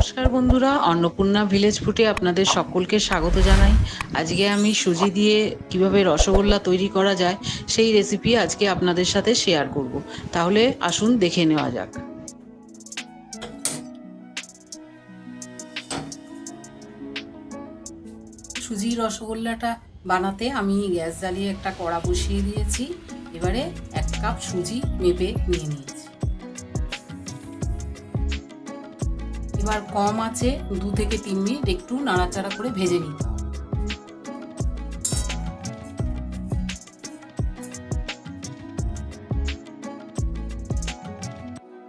নমস্কার বন্ধুরা, অন্নপূর্ণা ভিলেজ ফুটে আপনাদের সকলকে স্বাগত জানাই। আজকে আমি সুজি দিয়ে কীভাবে রসগোল্লা তৈরি করা যায়, সেই রেসিপি আজকে আপনাদের সাথে শেয়ার করব। তাহলে আসুন দেখে নেওয়া যাক। সুজি রসগোল্লাটা বানাতে আমি গ্যাস জ্বালিয়ে একটা কড়া বসিয়ে দিয়েছি। এবারে এক কাপ সুজি মেপে নিয়ে নিয়েছি। এবার কম আছে, দু থেকে তিন মিনিট একটু নাড়াচাড়া করে ভেজে নিতে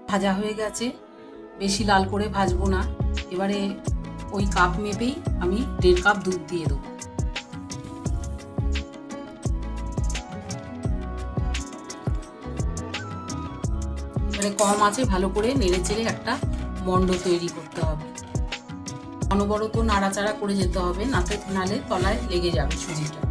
ভাজা হয়ে গেছে, বেশি লাল করে ভাজবো না। এবারে ওই কাপ মেপেই আমি দেড় কাপ দুধ দিয়ে দেবো। এবারে কম আছে, ভালো করে নেড়ে চেড়ে একটা মণ্ড তৈরি করতে হবে। অনবরত নাড়াচাড়া করে যেতে হবে, নাতে নালে তলায় লেগে যাবে সুজিটা।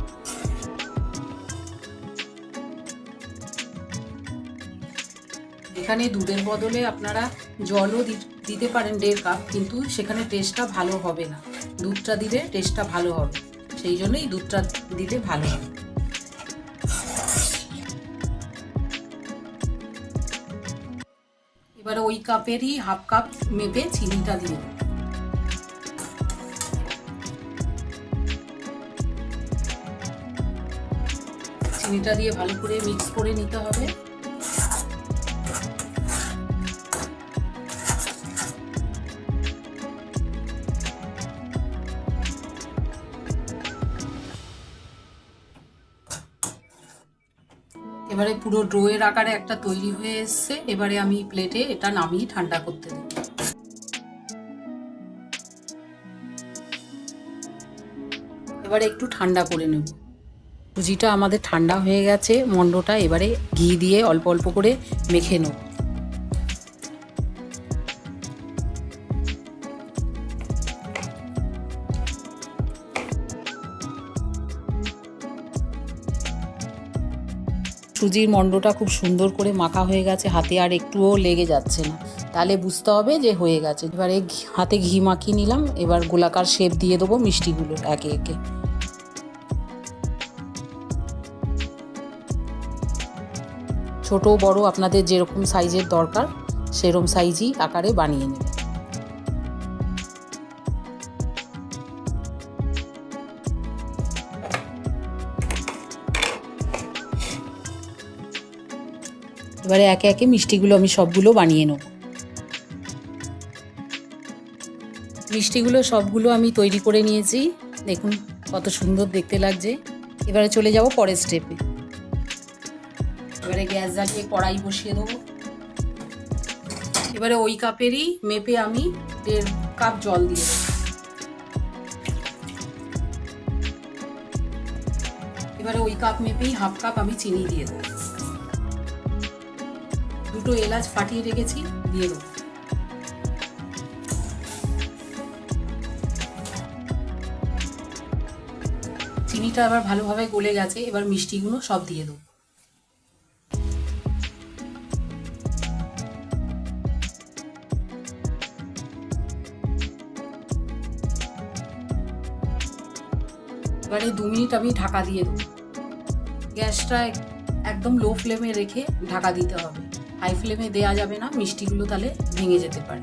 এখানে দুধের বদলে আপনারা জলও দিতে পারেন দেড় কাপ, কিন্তু সেখানে টেস্টটা ভালো হবে না। দুধটা দিলে টেস্টটা ভালো হবে। সেই জন্যই দুধটা দিলে ভালো হবে। এবারে ওই কাপেরই হাফ কাপ মেপে চিনিটা দিয়ে চিনিটা দিয়ে ভালো করে মিক্স করে নিতে হবে। এবারে পুরো ড্রোয়ের আকারে একটা তৈরি হয়ে এসছে। এবারে আমি প্লেটে এটা নামিয়ে ঠান্ডা করতে দেব এবারে একটু ঠান্ডা করে নেব। সুজিটা আমাদের ঠান্ডা হয়ে গেছে। মন্ডটা এবারে ঘি দিয়ে অল্প অল্প করে মেখে নেব। সুজির মণ্ডটা খুব সুন্দর করে মাখা হয়ে গেছে, হাতে আর একটুও লেগে যাচ্ছে না। তাহলে বুঝতে হবে যে হয়ে গেছে। এবারে হাতে ঘি মাখিয়ে নিলাম, এবার গোলাকার শেপ দিয়ে দেবো মিষ্টিগুলো একে একে। ছোট, বড়, আপনাদের যেরকম সাইজের দরকার সেরকম সাইজই আকারে বানিয়ে নেবে। এবারে একে একে মিষ্টিগুলো আমি সবগুলো বানিয়ে নেব। মিষ্টিগুলো সবগুলো আমি তৈরি করে নিয়েছি। দেখুন কত সুন্দর দেখতে লাগছে। এবারে চলে যাব পরের স্টেপে এবারে গ্যাস জ্বালিয়ে কড়াই বসিয়ে দেবো। এবারে ওই কাপেরই মেপে আমি দেড় কাপ জল দিয়ে এবারে ওই কাপ মেপেই হাফ কাপ আমি চিনি দিয়ে দেবো। দুটো এলাচ ফাটিয়ে রেখেছি, দিয়ে দেবো। চিনিটা আবার ভালোভাবে গলে গেছে, এবার মিষ্টিগুলো সব দিয়ে দেবো। এবারে দু মিনিট আমি ঢাকা দিয়ে দেবো। গ্যাসটা একদম লো ফ্লেমে রেখে ঢাকা দিতে হবে। হাই ফ্লেমে দেয়া যাবে না, মিষ্টিগুলো তাহলে ভেঙে যেতে পারে।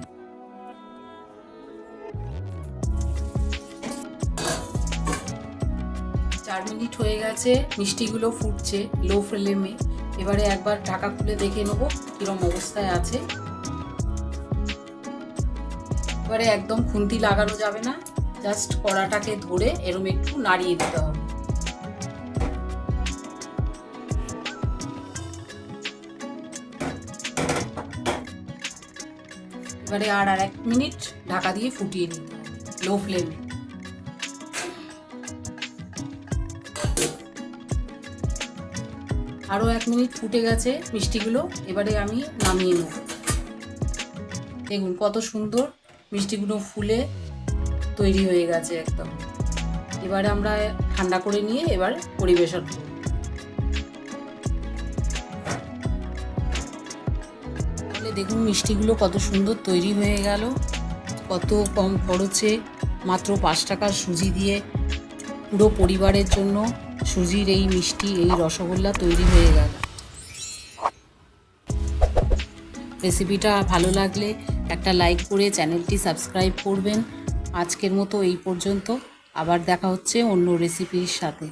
চার মিনিট হয়ে গেছে, মিষ্টিগুলো ফুটছে লো ফ্লেমে। এবারে একবার ঢাকা খুলে দেখে নেব কিরম অবস্থায় আছে। এবারে একদম খুন্তি লাগানো যাবে না, জাস্ট কড়াটাকে ধরে এরম একটু নাড়িয়ে দিতে হবে। এবারে আর আর এক মিনিট ঢাকা দিয়ে ফুটিয়ে নিতে লো ফ্লেমে আরও এক মিনিট ফুটে গেছে মিষ্টিগুলো, এবারে আমি নামিয়ে নেব। দেখুন কত সুন্দর মিষ্টিগুলো ফুলে তৈরি হয়ে গেছে একদম। এবারে আমরা ঠান্ডা করে নিয়ে এবার পরিবেশন করব। দেখুন মিষ্টিগুলো কত সুন্দর তৈরি হয়ে গেল। কত কম খরচে মাত্র পাঁচ টাকার সুজি দিয়ে পুরো পরিবারের জন্য সুজির এই মিষ্টি, এই রসগোল্লা তৈরি হয়ে গেল। রেসিপিটা ভালো লাগলে একটা লাইক করে চ্যানেলটি সাবস্ক্রাইব করবেন। আজকের মতো এই পর্যন্ত। আবার দেখা হচ্ছে অন্য রেসিপির সাথে।